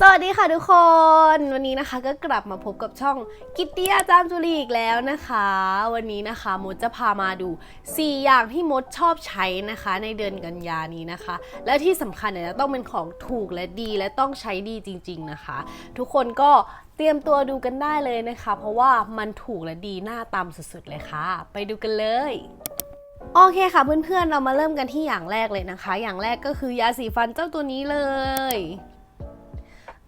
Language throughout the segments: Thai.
สวัสดีค่ะทุกคน วันนี้นะคะก็กลับมาพบกับช่องกิตติอาจารย์จุลีอีกแล้วนะคะ วันนี้นะคะมดจะพามาดู 4 อย่างที่มดชอบใช้นะคะ ในเดือนกันยานี้นะคะ และที่สำคัญเนี่ยจะต้องเป็นของถูกและดีและต้องใช้ดีจริง ๆนะคะ ทุกคนก็เตรียมตัวดูกันได้เลยนะคะ เพราะว่ามันถูกและดีหน้าตามสุดๆเลยค่ะ ไปดูกันเลยโอเคค่ะเพื่อนๆเรามาเริ่มกันที่อย่างแรกเลยนะคะ อย่างแรกก็คือยาสีฟันเจ้าตัวนี้เลย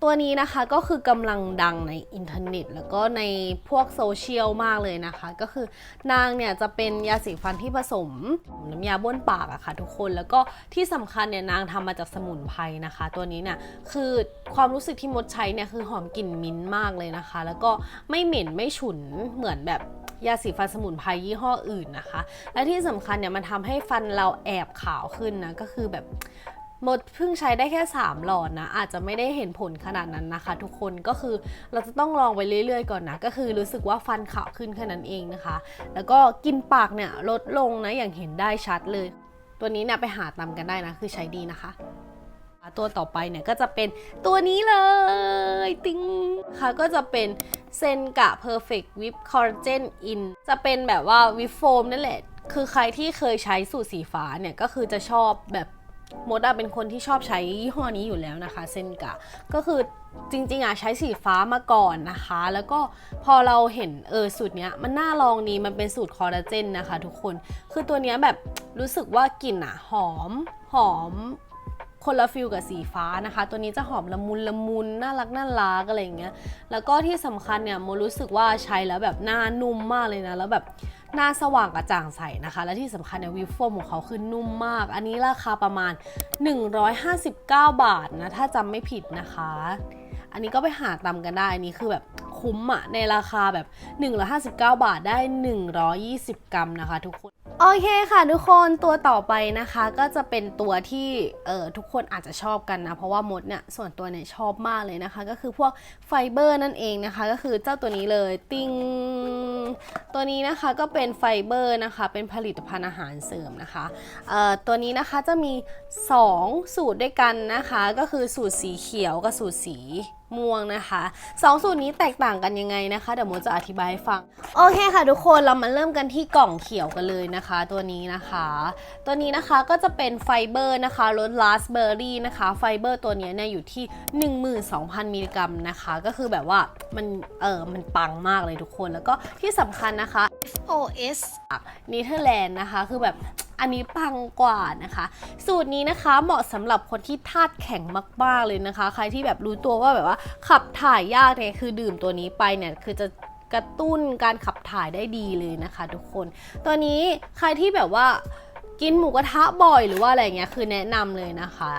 ตัวนี้นะคะก็คือกำลังดังในอินเทอร์เน็ต แล้วก็ในพวกโซเชียลมากเลยนะคะ ก็คือนางเนี่ยจะเป็นยาสีฟันที่ผสมน้ำยาบ้วนปากอะค่ะทุกคนแล้วก็ที่สำคัญเนี่ยนางทำมาจากสมุนไพรนะคะ ตัวนี้เนี่ยคือความรู้สึกที่มดใช้เนี่ยคือหอมกลิ่นมิ้นท์มากเลยนะคะ แล้วก็ไม่เหม็นไม่ฉุนเหมือนแบบยาสีฟันสมุนไพรยี่ห้ออื่นนะคะ และที่สำคัญเนี่ยมันทำให้ฟันเราแอบขาวขึ้นนะก็คือแบบ มดเพิ่งใช้ได้แค่ 3 หลอดนะ อาจจะไม่ได้เห็นผลขนาดนั้นนะคะ ทุกคนก็คือเราจะต้องลองไปเรื่อยๆ ก่อนนะ ก็คือรู้สึกว่าฟันขาวขึ้นแค่นั้นเองนะคะ แล้วก็กินปากเนี่ยลดลงนะอย่างเห็นได้ชัดเลย ตัวนี้เนี่ยไปหาตามกันได้นะ คือใช้ดีนะคะตัวต่อไปเนี่ยก็จะเป็นตัวนี้เลยติงค่ะก็จะเป็นเซนกะ Perfect Whip Collagen In จะเป็นแบบว่าวิปโฟมนั่นแหละ คือใครที่เคยใช้สูตรสีฟ้าเนี่ยก็คือจะชอบแบบ มดอะเป็นคนที่ชอบใช้ยี่ห้อนี้อยู่แล้วนะคะ เซนกะ ก็คือจริงๆอะใช้สีฟ้ามาก่อนนะคะ แล้วก็พอเราเห็นเออสูตรเนี้ยมันน่าลองนี้มันเป็นสูตรคอลลาเจนนะคะทุกคน คือตัวเนี้ยแบบรู้สึกว่ากลิ่นอะหอมหอมคนละฟิลกับสีฟ้านะคะ ตัวนี้จะหอมละมุนละมุนน่ารักน่ารักอะไรอย่างเงี้ย แล้วก็ที่สำคัญเนี่ยโมรู้สึกว่าใช้แล้วแบบหน้านุ่มมากเลยนะ แล้วแบบ หน้าสว่างกระจ่างใสนะคะ และที่สำคัญเนี่ยวิฟโฟมของเขาคือนุ่มมาก อันนี้ราคาประมาณ 159 บาทนะ ถ้าจำไม่ผิดนะคะ อันนี้ก็ไปหาตามกันได้อันนี้คือแบบคุ้มอะในราคาแบบ 159 บาทได้ 120 กรัมนะคะทุกคนโอเคค่ะทุกคนตัวต่อไปนะคะก็จะเป็นตัวที่เออทุกคนอาจจะชอบกันนะ เพราะว่ามดเนี่ยส่วนตัวเนี่ยชอบมากเลยนะคะ ก็คือพวกไฟเบอร์นั่นเองนะคะ ก็คือเจ้าตัวนี้เลยติง ตัวนี้นะคะก็เป็นไฟเบอร์นะคะ เป็นผลิตภัณฑ์อาหารเสริมนะคะตัวนี้นะคะจะมี 2 สูตรด้วยกันนะคะ ก็คือสูตรสีเขียวกับสูตรสีม่วงนะคะสองสูตรนี้แตกต่างกันยังไงนะคะ เดี๋ยวโมจะอธิบายให้ฟัง โอเคค่ะทุกคนเรามาเริ่มกันที่กล่องเขียวกันเลยนะคะ ตัวนี้นะคะ ตัวนี้นะคะก็จะเป็นไฟเบอร์นะคะรสราสเบอร์รี่นะคะ ไฟเบอร์ตัวนี้เนี่ยอยู่ที่ 12,000 มิลลิกรัมนะคะ ก็คือแบบว่ามันเออมันปังมากเลยทุกคนแล้วก็ที่สำคัญนะคะ FOS จากเนเธอร์แลนด์นะคะ คือแบบ อันนี้ปังกว่านะคะ สูตรนี้นะคะเหมาะสำหรับคนที่ธาตุแข็งมาก ๆเลยนะคะ ใครที่แบบรู้ตัวว่าแบบว่า ขับถ่ายยากเนี่ยคือดื่มตัวนี้ไปเนี่ยคือจะกระตุ้นการขับถ่ายได้ดีเลยนะคะ ทุกคนตัวนี้ใครที่แบบว่ากินหมูกระทะบ่อยหรือว่าอะไรเงี้ยคือแนะนำเลยนะคะ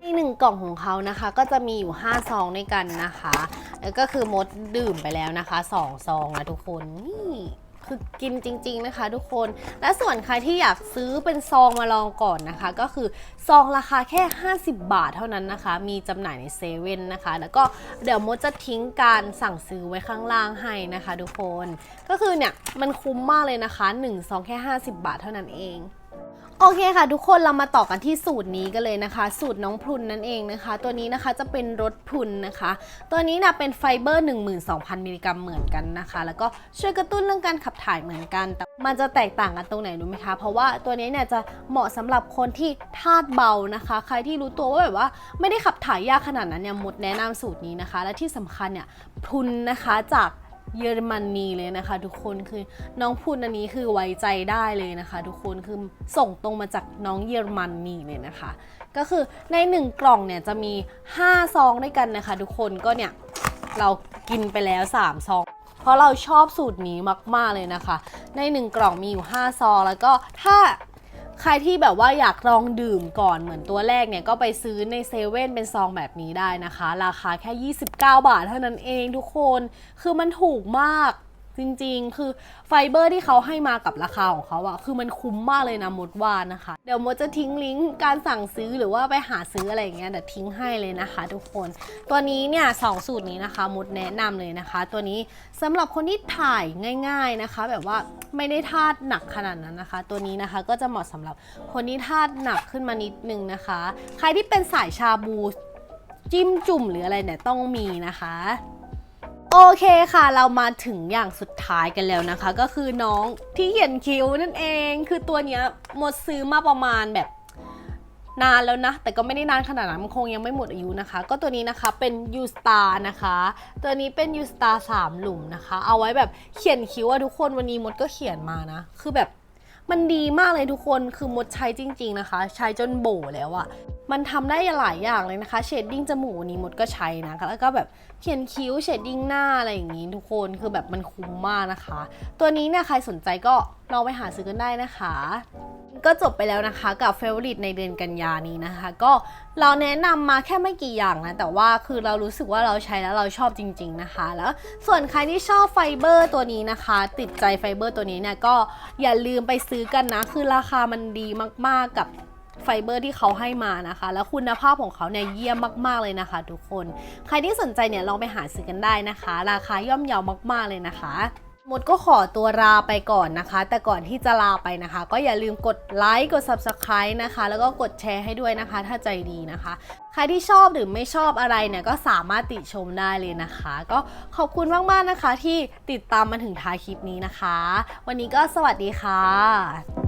ในหนึ่งกล่องของเขานะคะ ก็จะมีอยู่ 5 ซองด้วยกันนะคะ แล้วก็คือมดดื่มไปแล้วนะคะ 2 ซองนะทุกคนนี่ คือกินจริง ๆ นะคะ ทุกคน และส่วนใครที่อยากซื้อเป็นซองมาลองก่อนนะคะ ก็คือซองราคาแค่ 50 บาทเท่านั้นนะคะ มีจำหน่ายในเซเว่นนะคะ แล้วก็เดี๋ยวมดจะทิ้งการสั่งซื้อไว้ข้างล่างให้นะคะ ทุกคน ก็คือเนี่ยมันคุ้มมากเลยนะคะ1ซองแค่ 50 บาทเท่านั้นเอง โอเคค่ะ ทุกคนเรามาต่อกันที่สูตรนี้กันเลยนะคะ สูตรน้องพรุนนั่นเองนะคะ ตัวนี้นะคะจะเป็นรสพรุนนะคะ ตัวนี้นะเป็นไฟเบอร์ 12,000 มิลลิกรัมเหมือนกันนะคะ แล้วก็ช่วยกระตุ้นเรื่องการขับถ่ายเหมือนกัน แต่มันจะแตกต่างกันตรงไหนรู้ไหมคะ เพราะว่าตัวนี้เนี่ยจะเหมาะสำหรับคนที่ธาตุเบานะคะ ใครที่รู้ตัวว่าแบบว่าไม่ได้ขับถ่ายยากขนาดนั้นเนี่ยมดแนะนำสูตรนี้นะคะ และที่สำคัญเนี่ยพรุนนะคะจาก เยอรมนีเลยนะคะ ทุกคนคือน้องพูนอันนี้คือไว้ใจได้เลยนะคะ ทุกคนคือส่งตรงมาจากน้องเยอรมนีเลยนะคะ ก็คือใน 1 กล่องเนี่ยจะมี 5 ซองด้วยกันนะคะ ทุกคนก็เนี่ยเรากินไปแล้ว 3 ซอง เพราะเราชอบสูตรนี้มาก ๆ เลยนะคะ ใน 1 กล่องมีอยู่ 5 ซอง แล้วก็ถ้า ใครที่แบบว่าอยากลองดื่มก่อนเหมือนตัวแรกเนี่ย ก็ไปซื้อในเซเว่นเป็นซองแบบนี้ได้นะคะ ราคาแค่ 29 บาทเท่านั้นเองทุกคน คือมันถูกมาก จริงๆ คือไฟเบอร์ที่เขาให้มากับราคาของเขาอะคือมันคุ้มมากเลยนะมดว่านะคะ เดี๋ยวมดจะทิ้งลิงก์การสั่งซื้อหรือว่าไปหาซื้ออะไรอย่างเงี้ยเดี๋ยวทิ้งให้เลยนะคะ ทุกคน ตัวนี้เนี่ยสองสูตรนี้นะคะมดแนะนำเลยนะคะ ตัวนี้สำหรับคนที่ถ่ายง่าย ๆนะคะ แบบว่าไม่ได้ธาตุหนักขนาดนั้นนะคะ ตัวนี้นะคะก็จะเหมาะสำหรับคนที่ธาตุหนักขึ้นมานิดนึงนะคะ ใครที่เป็นสายชาบูจิ้มจุ่มหรืออะไรเนี่ยต้องมีนะคะ โอเคค่ะเรามาถึงอย่างสุดท้ายกันแล้วนะคะ ก็คือน้องที่เขียนคิ้วนั่นเองคือตัวเนี้ยหมดซื้อมาประมาณแบบนานแล้วนะ แต่ก็ไม่ได้นานขนาดนั้นมันคงยังไม่หมดอายุนะคะ ก็ตัวนี้นะคะเป็นยูสตานะคะ ตัวนี้เป็นยูสตาสามหลุมนะคะ เอาไว้แบบเขียนคิ้วอะทุกคนวันนี้มดก็เขียนมานะ คือแบบ มันดีมากเลยทุกคนคือมดใช้จริง ๆนะคะ ใช้จนโบแล้วอะมันทำได้หลายอย่างเลยนะคะเชดดิ้งจมูกนี้มดก็ใช้นะแล้วก็แบบเขียนคิ้วเชดดิ้งหน้าอะไรอย่างนี้ทุกคนคือแบบมันคุ้มมากนะคะ ตัวนี้เนี่ยใครสนใจก็ลองไปหาซื้อกันได้นะคะ ก็จบไปแล้วนะคะกับเฟ v o r ริตในเดือนกันยานี้นะคะ ก็เราแนะนำมาแค่ไม่กี่อย่างนะ แต่ว่าคือเรารู้สึกว่าเราใช้แล้วเราชอบจริง ๆนะคะ แล้วส่วนใครที่ชอบไฟเบอร์ตัวนี้นะคะ ติดใจไฟเบอร์ตัวนี้เนี่ยก็อย่าลืมไปซื้อกันนะ คือราคามันดีมากๆกับไฟเบอร์ที่เขาให้มานะคะ แล้วคุณภาพของเขาเนี่ยเยี่ยมมาก ๆ เลยนะคะ ทุกคน ใครที่สนใจเนี่ยลองไปหาซื้อกันได้นะคะ ราคาย่อมเยาวมาก ๆ เลยนะคะ มดก็ขอตัวลาไปก่อนนะคะ แต่ก่อนที่จะลาไปนะคะ ก็อย่าลืมกดไลค์กด Subscribe นะคะ แล้วก็กดแชร์ให้ด้วยนะคะ ถ้าใจดีนะคะ ใครที่ชอบหรือไม่ชอบอะไรเนี่ยก็สามารถติชมได้เลยนะคะ ก็ขอบคุณมากๆนะคะที่ติดตามมาถึงท้ายคลิปนี้นะคะ วันนี้ก็สวัสดีค่ะ